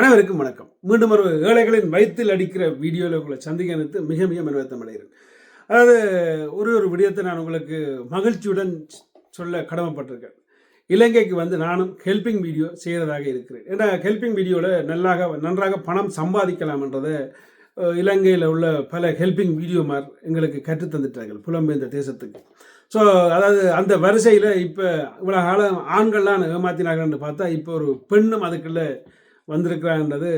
அனைவருக்கும் வணக்கம். மீண்டும் ஒரு ஏழைகளின் வயிற்றில் அடிக்கிற வீடியோவில் உங்களை சந்திக்க நினைத்து மிக மிக மனவத்தம் அடைகிறேன் அதாவது ஒரு ஒரு விடயத்தை நான் உங்களுக்கு மகிழ்ச்சியுடன் சொல்ல கடமைப்பட்டிருக்கேன். இலங்கைக்கு வந்து நானும் ஹெல்பிங் வீடியோ செய்கிறதாக இருக்கிறேன். ஏன்னா ஹெல்பிங் வீடியோவில் நல்லாக நன்றாக பணம் சம்பாதிக்கலாம்ன்றதை இலங்கையில் உள்ள பல ஹெல்பிங் வீடியோமார் எங்களுக்கு கற்றுத்தந்துட்டார்கள் புலம்பெயர்ந்த தேசத்துக்கு. ஸோ அதாவது அந்த வரிசையில் இப்போ இவ்வளோ காலம் ஆண்கள்லாம் ஏமாத்தினாங்கன்னு பார்த்தா இப்போ ஒரு பெண்ணும் அதுக்குள்ளே வந்திருக்கிறான்றது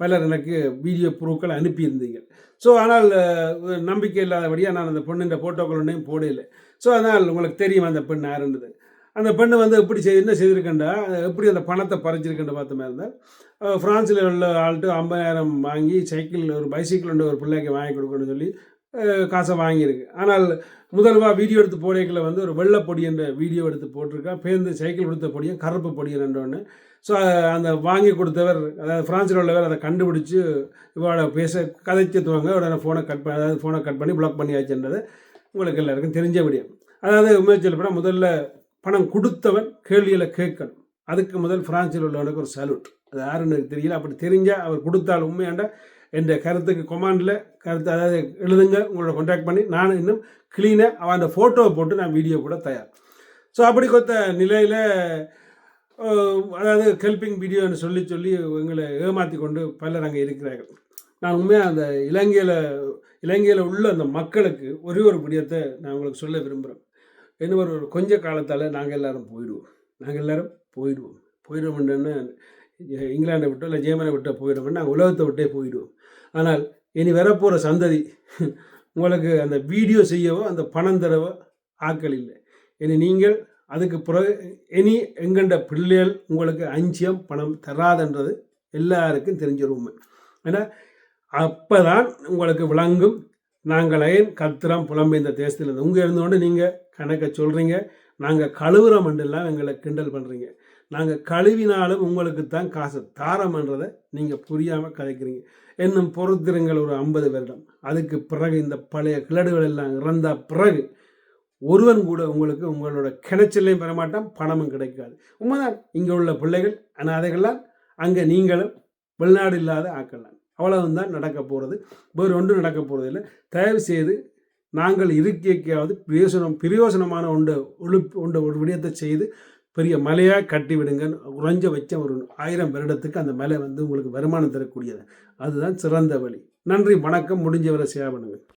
பலர் எனக்கு வீடியோ ப்ரூக்கள் அனுப்பியிருந்தீங்க. ஸோ ஆனால் நம்பிக்கை இல்லாதபடியாக நான் அந்த பொண்ணுன்ற ஃபோட்டோக்கள் ஒன்றையும் போடல ஸோ அதனால் உங்களுக்கு தெரியும் அந்த பெண் யாருன்றது அந்த பெண்ணு வந்து எப்படி செய் என்ன செய்திருக்கண்டா எப்படி அந்த பணத்தை பறிச்சிருக்கேன் பார்த்த மாதிரி இருந்தால் ஃப்ரான்ஸில் உள்ள ஆள்கிட்ட ஐம்பதாயிரம் வாங்கி சைக்கிள் ஒரு பைசைக்கிள் உண்டு ஒரு பிள்ளைக்கு வாங்கி கொடுக்கணும்னு சொல்லி காசை வாங்கியிருக்கு. ஆனால் முதல்வா வீடியோ எடுத்து போடைகளை வந்து ஒரு வெள்ளைப்பொடி என்ற வீடியோ எடுத்து போட்டிருக்கேன் பேருந்து சைக்கிள் கொடுத்த பொடியும் கருப்பு பொடியும் ரெண்டோன்னு ஸோ அந்த வாங்கி கொடுத்தவர் அதாவது ஃப்ரான்ஸில் உள்ளவர் அதை கண்டுபிடிச்சி இவளோட பேச கதைச்சத்துவாங்க உடனே ஃபோனை கட் பண்ணி அதாவது ஃபோனை கட் பண்ணி பிளாக் பண்ணியாச்சுன்றது உங்களுக்கு எல்லாருக்கும் தெரிஞ்ச முடியும் அதாவது உண்மையை சொல்லப்போனால் முதல்ல பணம் கொடுத்தவன் கேள்வியில் கேட்கணும். அதுக்கு முதல் ஃப்ரான்ஸில் உள்ளவனுக்கு ஒரு சல்யூட் அது யாருன்னு எனக்கு தெரியல. அப்படி தெரிஞ்சால் அவர் கொடுத்தால் உண்மையாண்ட என்ற கருத்துக்கு கொமாண்டில் கருத்து அதாவது எழுதுங்க உங்களோட கான்டாக்ட் பண்ணி. நான் இன்னும் க்ளீனாக அவன் அந்த ஃபோட்டோவை போட்டு நான் வீடியோ கூட தயார். ஸோ அப்படி கொத்த நிலையில் அதாவது ஹெல்பிங் வீடியோன்னு சொல்லி சொல்லி எங்களை ஏமாற்றி கொண்டு பலர் அங்கே இருக்கிறார்கள். நான் உண்மையாக அந்த இலங்கையில் இலங்கையில் உள்ள அந்த மக்களுக்கு ஒரே ஒரு விடயத்தை நான் உங்களுக்கு சொல்ல விரும்புகிறேன் என்ன ஒரு கொஞ்ச காலத்தால் நாங்கள் எல்லாரும் போயிடுவோம். நாங்கள் எல்லோரும் போயிடுவோம். போயிடுவோம்னு இங்கிலாண்டை விட்டோ இல்லை ஜெர்மனை விட்டோ போயிடுவோம் நாங்கள் உலகத்தை விட்டே போயிடுவோம். ஆனால் இனி வரப்போகிற சந்ததி உங்களுக்கு அந்த வீடியோ செய்யவோ அந்த பணம் தரவோ ஆக்கள் இல்லை. இனி நீங்கள் அதுக்கு பிறகு இனி எங்கண்ட பிள்ளைகள் உங்களுக்கு அஞ்சியம் பணம் தராதுன்றது எல்லாருக்கும் தெரிஞ்ச உண்மை. ஏன்னா அப்போ தான் உங்களுக்கு விளங்கும். நாங்கள் ஏன் கத்துறோம் புலம்பு தேசத்தில் இருந்து உங்கள் இருந்தோண்டு நீங்கள் கணக்கை சொல்கிறீங்க நாங்கள் கழுவுறோம் எல்லாம் எங்களை கிண்டல் பண்ணுறீங்க நாங்கள் கழுவினாலும் உங்களுக்கு தான் காசு தாரம்ன்றதை நீங்கள் புரியாமல் கதைக்கிறீங்க. இன்னும் பொறுத்திருங்கள் ஒரு ஐம்பது வருடம். அதுக்கு பிறகு இந்த பழைய கிளடுகள் எல்லாம் இறந்த பிறகு ஒருவன் கூட உங்களுக்கு உங்களோட கிணச்சலையும் பெறமாட்டான் பணமும் கிடைக்காது. உண்மைதான் இங்கே உள்ள பிள்ளைகள் அனாதைகள்லாம் அங்கே நீங்களும் வெளிநாடு இல்லாத ஆக்கலாம் அவ்வளவு தான் நடக்க போகிறது வேறு ஒன்றும் நடக்க போகிறது இல்லை. தயவு செய்து நாங்கள் இருக்கையாவது பிரயோசனம் பிரயோசனமான ஒன்று ஒழுப்பு ஒன்று ஒரு விடயத்தை செய்து பெரிய மலையாக கட்டி விடுங்க குறைஞ்ச வச்ச ஒரு ஆயிரம் வருடத்துக்கு அந்த மலை வந்து உங்களுக்கு வருமானம் தரக்கூடியது. அதுதான் சிறந்த வழி. நன்றி வணக்கம். முடிஞ்சவரை சேவை